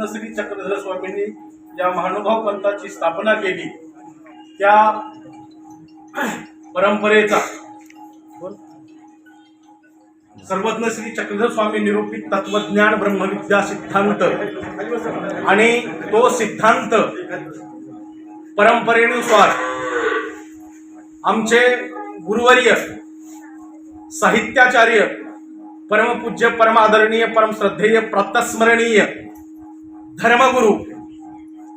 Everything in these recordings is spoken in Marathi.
रत्नश्री चक्रधर स्वामींनी या महानुभाव पंथाची स्थापना केली. त्या परंपरेचा सर्वज्ञ श्री चक्रधर स्वामी निरूपित तत्वज्ञान ब्रह्मविद्या सिद्धांत आणि तो सिद्धांत परंपरेनुसार आमचे गुरुवर्य साहित्याचार्य परमपूज्य परमादरणीय परमश्रद्धेय प्रतस्मरणीय धर्मगुरु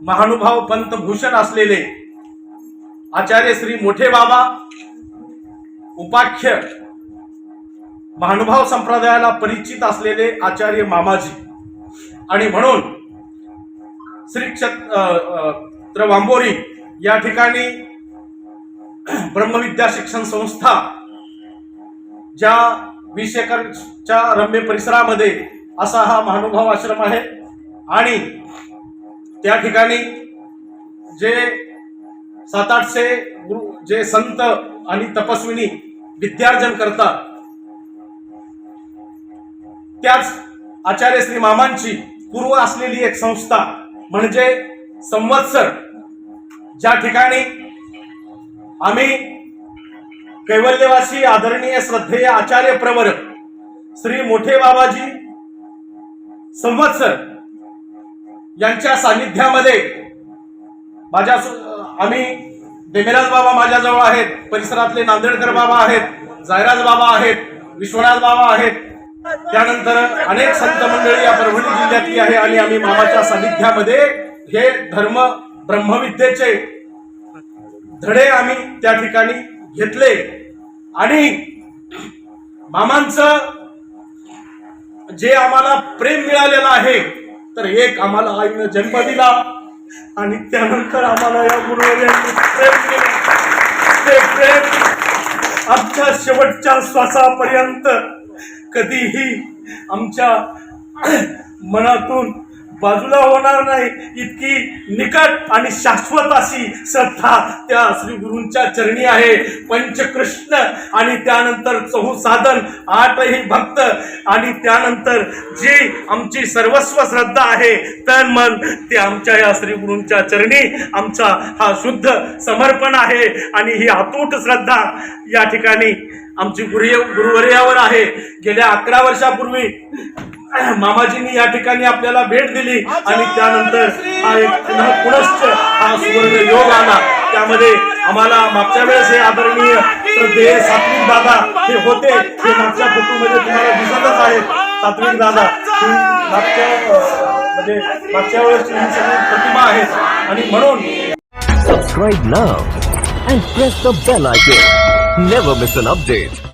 महानुभाव पंत भूषण असलेले आचार्य श्री मोठे बाबा उपाख्य महानुभाव संप्रदायाला परिचित असलेले आचार्य मामाजी. आणि म्हणून श्री क्षेत्र वांबोरी या ठिकाणी ब्रह्मविद्या शिक्षण संस्था ज्या वीस एकरच्या रम्य परिसरामध्ये असा हा महानुभाव आश्रम आहे. आणि त्या ठिकाणी जे सात आठशे गुरु जे संत आणि तपस्विनी विद्यार्जन करतात त्याच आचार्य श्री मामांची पूर्व असलेली एक संस्था म्हणजे संवत्सर ज्या ठिकाणी आम्ही कैवल्यवासी आदरणीय श्रद्धेय आचार्य प्रवर श्री मोठे बाबाजी संवत्सर यांच्या सानिध्यामध्ये माझ्या आम्ही देमेराज बाबा माझ्याजवळ आहेत परिसरातले नांदेडकर बाबा आहेत जायराज बाबा आहेत विश्वनाथ बाबा आहेत. त्यानंतर अनेक संत मंडळी या परभणी जिल्ह्यातली आहे आणि आम्ही मामाच्या सानिध्यामध्ये हे धर्म ब्रह्मविद्येचे धडे आम्ही त्या ठिकाणी घेतले. आणि मामांचं जे आम्हाला प्रेम मिळालेलं आहे तर एक आम्हाला आईनं जन्म दिला आणि त्यानंतर आम्हाला या गुरुवर्यांनी प्रेम दिलं ते प्रेम आमच्या शेवटच्या श्वासापर्यंत कधीही आमच्या मनातून बाजूला होणार नाही. इतकी निकट आणि शाश्वत अशी श्रद्धा त्या श्री गुरूंच्या चरणी आहे. पंचकृष्ण आणि त्यानंतर चहुसाधन आठही भक्त आणि त्यानंतर जी आमची सर्वस्व श्रद्धा आहे तन मन ते आमच्या या श्री गुरूंच्या चरणी आमचा हा शुद्ध समर्पण आहे आणि ही अतूट श्रद्धा या ठिकाणी आमची गुरु गुरुवर्यावर आहे. गेल्या अकरा वर्षापूर्वी मामाजींनी या ठिकाणी आपल्याला भेट दिली आणि त्यानंतर हा एक पुन्हा पुनश्च हा सुवर्ण योग आला. त्यामध्ये आम्हाला मागच्या वेळेस हे आदरणीय श्रद्धेय सात्विक दादा हे होते. हे मागच्या फोटोमध्ये तुम्हाला दिसतच आहेत. सात्विक दादा मागच्या म्हणजे मागच्या वेळेसची ही सगळी प्रतिमा आहेत. आणि म्हणून subscribe now and press the bell icon never miss an update